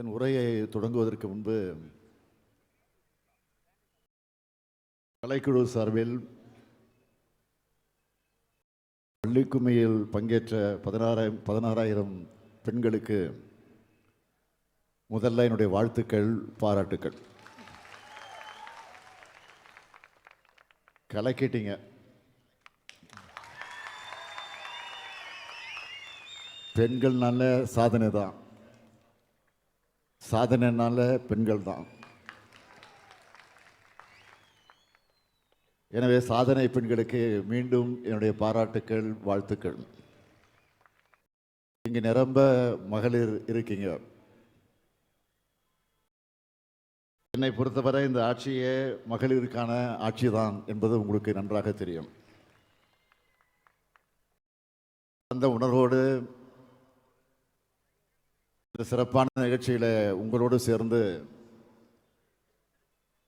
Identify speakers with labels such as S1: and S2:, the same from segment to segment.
S1: என் உரையை தொடங்குவதற்கு முன்பு கலைக்குழு சார்பில் பள்ளிக்குமையில் பங்கேற்ற பதினாறாயிரம் பதினாறாயிரம் பெண்களுக்கு முதல்ல என்னுடைய வாழ்த்துக்கள் பாராட்டுக்கள். கலக்கிட்டீங்க நல்ல சாதனை தான். சாதனைனால பெண்கள் தான் எனவே சாதனை பெண்களுக்கு மீண்டும் என்னுடைய பாராட்டுக்கள் வாழ்த்துக்கள். இங்கு நிரம்ப மகளிர் இருக்கீங்க. என்னை பொறுத்தவரை இந்த ஆட்சியே மகளிருக்கான ஆட்சி தான் என்பது உங்களுக்கு நன்றாக தெரியும். அந்த உணர்வோடு இந்த சிறப்பான நிகழ்ச்சியில் உங்களோடு சேர்ந்து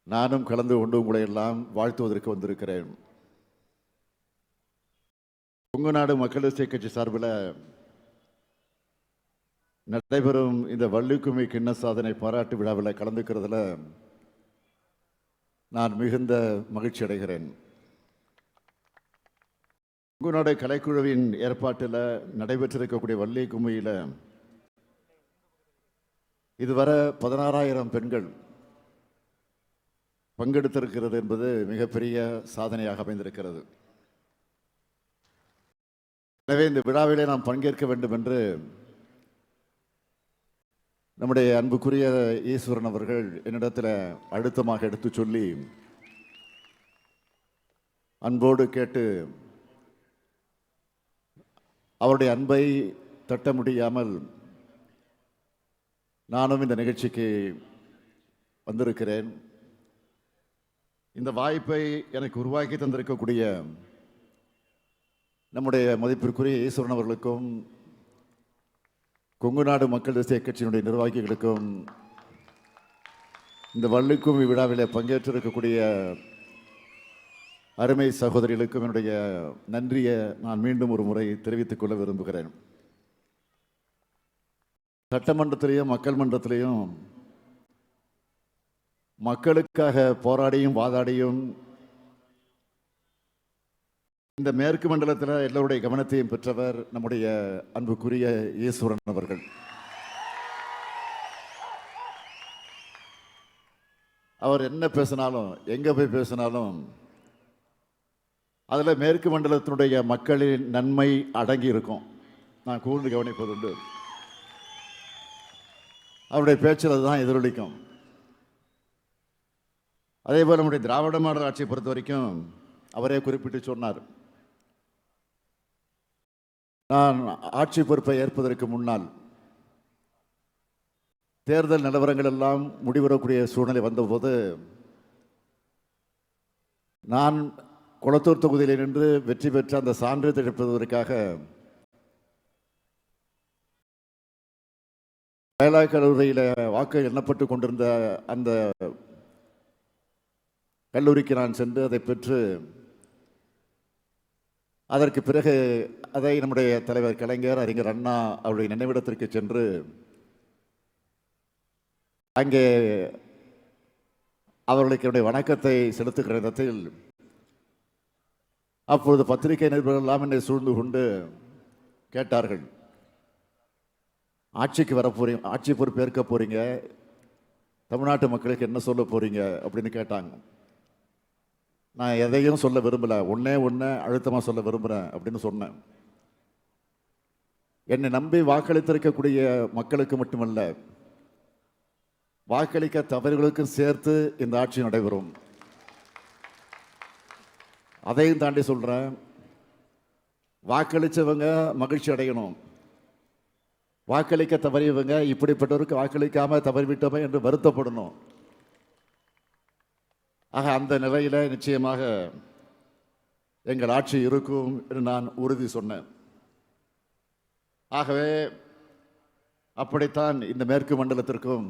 S1: நானும் கலந்து கொண்டு உங்களை எல்லாம் வாழ்த்துவதற்கு வந்திருக்கிறேன். கொங்கு நாடு மக்கள் இசை கட்சி சார்பில் நடைபெறும் இந்த வள்ளிக்குமி கிண்ண சாதனை பாராட்டு விழாவில் கலந்துக்கிறதுல நான் மிகுந்த மகிழ்ச்சி அடைகிறேன். கொங்கு நாடு கலைக்குழுவின் ஏற்பாட்டில் நடைபெற்றிருக்கக்கூடிய வள்ளி கும்மியில் இதுவரை பதினாறாயிரம் பெண்கள் பங்கெடுத்திருக்கிறது என்பது மிகப்பெரிய சாதனையாக அமைந்திருக்கிறது. எனவே இந்த விழாவிலே நாம் பங்கேற்க வேண்டும் என்று நம்முடைய அன்புக்குரிய ஈஸ்வரன் அவர்கள் என்னிடத்தில் அழுத்தமாக எடுத்து சொல்லி அன்போடு கேட்டு அவருடைய அன்பை தட்ட முடியாமல் நானும் இந்த நிகழ்ச்சிக்கு வந்திருக்கிறேன். இந்த வாய்ப்பை எனக்கு உருவாக்கி தந்திருக்கக்கூடிய நம்முடைய மதிப்பிற்குரிய ஈஸ்வரன் அவர்களுக்கும் கொங்கு நாடு மக்கள் தேசிய கட்சியினுடைய நிர்வாகிகளுக்கும் இந்த வள்ளிக்கும் இவ்விழாவில் பங்கேற்றிருக்கக்கூடிய அருமை சகோதரிகளுக்கும் என்னுடைய நன்றியை நான் மீண்டும் ஒரு முறை தெரிவித்துக் கொள்ள விரும்புகிறேன். சட்டமன்றத்திலையும் மக்கள் மன்றத்திலையும் மக்களுக்காக போராடியும் வாதாடியும் இந்த மேற்கு மண்டலத்தில் எல்லோருடைய கவனத்தையும் பெற்றவர் நம்முடைய அன்புக்குரிய ஈஸ்வரன் அவர்கள். அவர் என்ன பேசினாலும் எங்கே போய் பேசினாலும் அதில் மேற்கு மண்டலத்தினுடைய மக்களின் நன்மை அடங்கி இருக்கும் நான் கூர்ந்து கவனிப்பதுண்டு. அவருடைய பேச்சில் அதுதான் எதிரொலிக்கும். அதே போல் நம்முடைய திராவிட மாடல் ஆட்சியை பொறுத்த வரைக்கும் அவரே குறிப்பிட்டு சொன்னார். நான் ஆட்சி பொறுப்பை ஏற்பதற்கு முன்னால் தேர்தல் நிலவரங்கள் எல்லாம் முடிவரக்கூடிய சூழ்நிலை வந்தபோது நான் குளத்தூர் தொகுதியில் நின்று வெற்றி பெற்ற அந்த சான்றிதழ் எடுப்பதற்காக வேளா கல்லூரியில் வாக்கு எண்ணப்பட்டு கொண்டிருந்த அந்த கல்லூரிக்கு நான் சென்று அதை பெற்று அதற்கு பிறகு அதை நம்முடைய தலைவர் கலைஞர் அறிஞர் அண்ணா அவருடைய நினைவிடத்திற்கு சென்று அங்கே அவர்களுக்கு என்னுடைய வணக்கத்தை செலுத்துகிற விதத்தில் அப்பொழுது பத்திரிகை நிருபர்கள் எல்லாம் என்னை சூழ்ந்து கொண்டு கேட்டார்கள். ஆட்சிக்கு வர போறீங்க ஆட்சி பொறுப்பேற்க போறீங்க. தமிழ்நாட்டு மக்களுக்கு என்ன சொல்ல போறீங்க அப்படின்னு கேட்டாங்க. நான் எதையும் சொல்ல விரும்பலை. ஒன்னே ஒன்று அழுத்தமாக சொல்ல விரும்புகிறேன் அப்படின்னு சொன்னேன். என்னை நம்பி வாக்களித்திருக்கக்கூடிய மக்களுக்கு மட்டுமல்ல வாக்களிக்க தவறுகளுக்கும் சேர்த்து இந்த ஆட்சி நடைபெறும். அதையும் தாண்டி சொல்கிறேன் வாக்களித்தவங்க மகிழ்ச்சி அடையணும். வாக்களிக்க தவறியவங்க இப்படிப்பட்டவருக்கு வாக்களிக்காம தவறிவிட்டோமே என்று வருத்தப்படணும். ஆக அந்த நிலையில் நிச்சயமாக எங்கள் ஆட்சி இருக்கும் என்று நான் உறுதி சொன்னேன். ஆகவே அப்படித்தான் இந்த மேற்கு மண்டலத்திற்கும்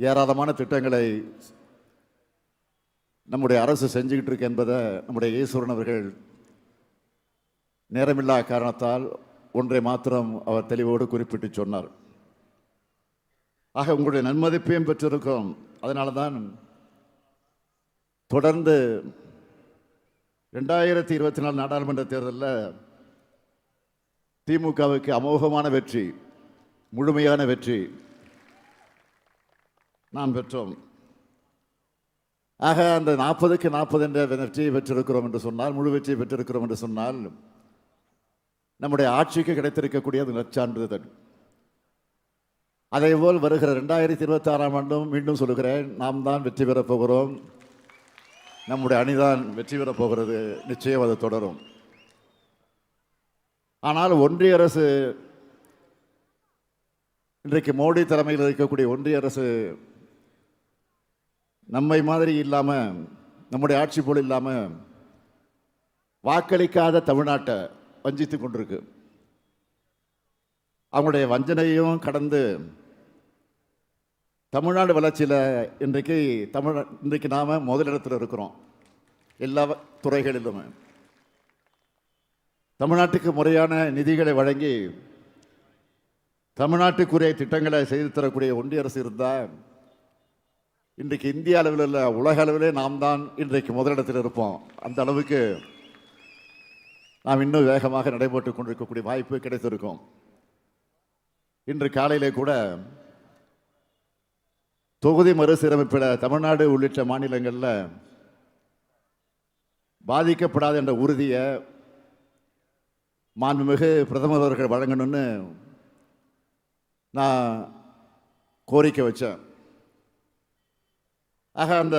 S1: ஏராளமான திட்டங்களை நம்முடைய அரசு செஞ்சுக்கிட்டு இருக்கு என்பதை நம்முடைய ஈஸ்வரன் அவர்கள் நேரமில்லா காரணத்தால் ஒன்றை மாத்திரம் அவர் தெளிவோடு குறிப்பிட்டு சொன்னார். ஆக உங்களுடைய நன்மதிப்பையும் பெற்றிருக்கிறோம். அதனால தான் தொடர்ந்து ரெண்டாயிரத்தி இருபத்தி நாலு நாடாளுமன்ற தேர்தலில் திமுகவுக்கு அமோகமான வெற்றி முழுமையான வெற்றி நாம் பெற்றோம். ஆக அந்த நாற்பதுக்கு நாற்பது என்ற வெற்றியை பெற்றிருக்கிறோம் என்று சொன்னால் முழு வெற்றியை பெற்றிருக்கிறோம் என்று சொன்னால் நம்முடைய ஆட்சிக்கு கிடைத்திருக்கக்கூடிய அது நற்சான்றிதழ். அதேபோல் வருகிற ரெண்டாயிரத்தி இருபத்தாறாம் ஆண்டும் மீண்டும் சொல்லுகிறேன் நாம் தான் வெற்றி பெறப் போகிறோம். நம்முடைய அணிதான் வெற்றி பெறப் போகிறது. நிச்சயம் அது தொடரும். ஆனால் ஒன்றிய அரசு இன்றைக்கு மோடி தலைமையில் இருக்கக்கூடிய ஒன்றிய அரசு நம்மை மாதிரி இல்லாமல் நம்முடைய ஆட்சி போல் இல்லாமல் வாக்களிக்காத தமிழ்நாட்டை வஞ்சித்து கொண்டிருக்கு. அவங்களுடைய வஞ்சனையும் கடந்து தமிழ்நாடு வளர்ச்சியில் இன்றைக்கு தமிழ் இன்றைக்கு நாம் முதலிடத்தில் இருக்கிறோம். எல்லா துறைகளிலுமே. தமிழ்நாட்டுக்கு முறையான நிதிகளை வழங்கி தமிழ்நாட்டுக்குரிய திட்டங்களை செய்து தரக்கூடிய ஒன்றிய அரசு இருந்தால் இன்றைக்கு இந்திய அளவில் இல்லை உலக அளவிலே நாம் தான் இன்றைக்கு முதலிடத்தில் இருப்போம். அந்த அளவுக்கு நாம் இன்னும் வேகமாக நடைபெற்று கொண்டிருக்கக்கூடிய வாய்ப்பு கிடைத்திருக்கும். இன்று காலையிலே கூட தொகுதி மறுசீரமைப்பில் தமிழ்நாடு உள்ளிட்ட மாநிலங்களில் பாதிக்கப்படாது என்ற உறுதியை மாண்புமிகு பிரதமர் அவர்கள் வழங்கணும்னு நான் கோரிக்கை வச்சேன். ஆக அந்த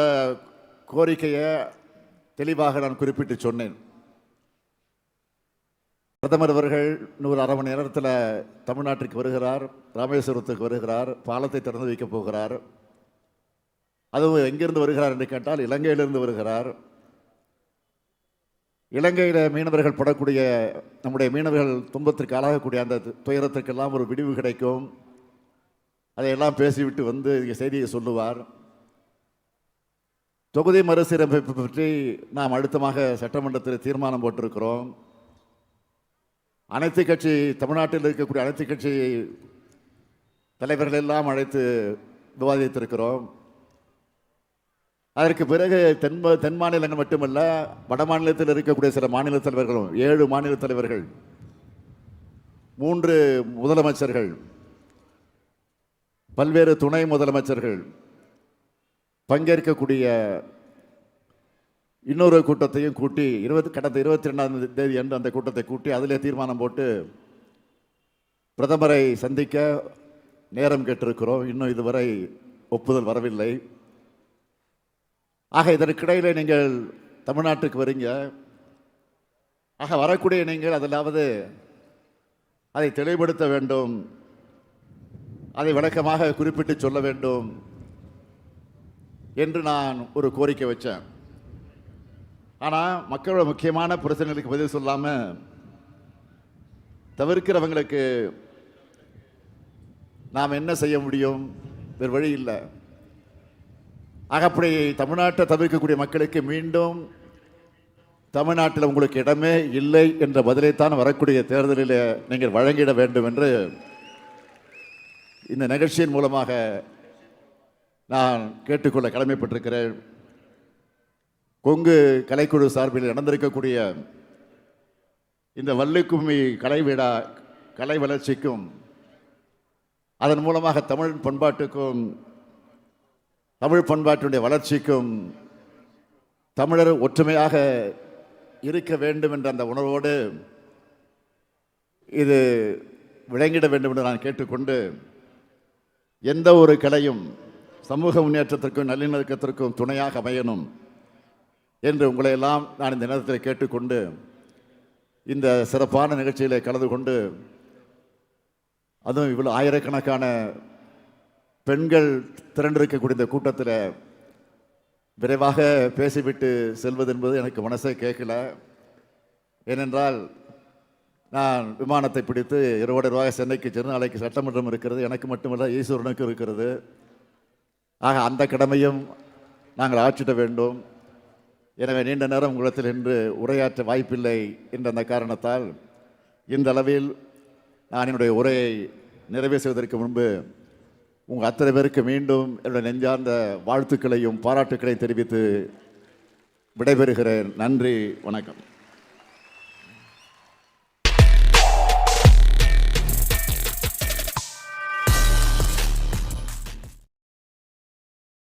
S1: கோரிக்கையை தெளிவாக நான் குறிப்பிட்டு சொன்னேன். பிரதமர் அவர்கள் நூறு அரை மணி நேரத்தில் தமிழ்நாட்டிற்கு வருகிறார் ராமேஸ்வரத்துக்கு வருகிறார் பாலத்தை திறந்து வைக்கப் போகிறார். அதுவும் எங்கிருந்து வருகிறார் என்று கேட்டால் இலங்கையிலிருந்து வருகிறார். இலங்கையில் மீனவர்கள் படக்கூடிய நம்முடைய மீனவர்கள் துன்பத்திற்கு ஆளாகக்கூடிய அந்த துயரத்திற்கெல்லாம் ஒரு விடிவு கிடைக்கும். அதையெல்லாம் பேசிவிட்டு வந்து இங்கே செய்தியை சொல்லுவார். தொகுதி மறுசீரமைப்பு பற்றி நாம் அழுத்தமாக சட்டமன்றத்தில் தீர்மானம் போட்டிருக்கிறோம். அனைத்து கட்சி தமிழ்நாட்டில் இருக்கக்கூடிய அனைத்து கட்சி தலைவர்கள் எல்லாம் அழைத்து விவாதித்திருக்கிறோம். அதற்கு பிறகு தென் தென் மாநிலங்கள் மட்டுமல்ல வட மாநிலத்தில் இருக்கக்கூடிய சில மாநில தலைவர்களும் ஏழு மாநில தலைவர்கள் மூன்று முதலமைச்சர்கள் பல்வேறு துணை முதலமைச்சர்கள் பங்கேற்கக்கூடிய இன்னொரு கூட்டத்தையும் கூட்டி இருபத்தி கடந்த இருபத்தி ரெண்டாம் தேதி அன்று அந்த கூட்டத்தை கூட்டி அதிலே தீர்மானம் போட்டு பிரதமரை சந்திக்க நேரம் கேட்டிருக்கிறோம். இன்னும் இதுவரை ஒப்புதல் வரவில்லை. ஆக இதற்கிடையில் நீங்கள் தமிழ்நாட்டுக்கு வரீங்க. ஆக வரக்கூடிய நீங்கள் அதிலாவது அதை தெளிவுபடுத்த வேண்டும். அதை விளக்கமாக குறிப்பிட்டு சொல்ல வேண்டும் என்று நான் ஒரு கோரிக்கை வச்சேன். ஆனால் மக்களோட முக்கியமான பிரச்சனைகளுக்கு பதில் சொல்லாமல் தவிர்க்கிறவங்களுக்கு நாம் என்ன செய்ய முடியும்? வேறு வழி இல்லை. ஆக அப்படி தமிழ்நாட்டை தவிர்க்கக்கூடிய மக்களுக்கு மீண்டும் தமிழ்நாட்டில் உங்களுக்கு இடமே இல்லை என்ற பதிலைத்தான் வரக்கூடிய தேர்தலில் நீங்கள் வழங்கிட வேண்டும் என்று இந்த நிகழ்ச்சியின் மூலமாக நான் கேட்டுக்கொள்ள கடமைப்பட்டிருக்கிறேன். கொங்கு கலைக்குழு சார்பில் நடந்திருக்கக்கூடிய இந்த வள்ளிக்கும்மி கலை விழா கலை வளர்ச்சிக்கும் அதன் மூலமாக தமிழ் பண்பாட்டுக்கும் தமிழ் பண்பாட்டினுடைய வளர்ச்சிக்கும் தமிழர் ஒற்றுமையாக இருக்க வேண்டும் என்ற அந்த உணர்வோடு இது விளங்கிட வேண்டும் என்று நான் கேட்டுக்கொண்டு எந்த ஒரு கலையும் சமூக முன்னேற்றத்திற்கும் நல்லிணக்கத்திற்கும் துணையாக அமையணும். என்று உங்களை எல்லாம் நான் இந்த நேரத்தில் கேட்டுக்கொண்டு இந்த சிறப்பான நிகழ்ச்சியில் கலந்து கொண்டு அதுவும் இவ்வளோ ஆயிரக்கணக்கான பெண்கள் திரண்டிருக்கக்கூடிய இந்த கூட்டத்தில் விரைவாக பேசிவிட்டு செல்வது என்பது எனக்கு மனசே கேட்கல. ஏனென்றால் நான் விமானத்தை பிடித்து இருபது ரூபாய் சென்னைக்கு சென்று நாளைக்கு சட்டமன்றம் இருக்கிறது. எனக்கு மட்டுமல்ல ஈஸ்வரனுக்கும் இருக்கிறது. ஆக அந்த கடமையும் நாங்கள் ஆற்றிட வேண்டும். எனவே நீண்ட நேரம் உங்களிடத்தில் இன்று உரையாற்ற வாய்ப்பில்லை என்ற அந்த காரணத்தால் இந்த அளவில் நான் என்னுடைய உரையை நிறைவு செய்வதற்கு முன்பு உங்கள் அத்தனை பேருக்கு மீண்டும் என்னுடைய நெஞ்சார்ந்த வாழ்த்துக்களையும் பாராட்டுக்களையும் தெரிவித்து விடைபெறுகிறேன். நன்றி வணக்கம்.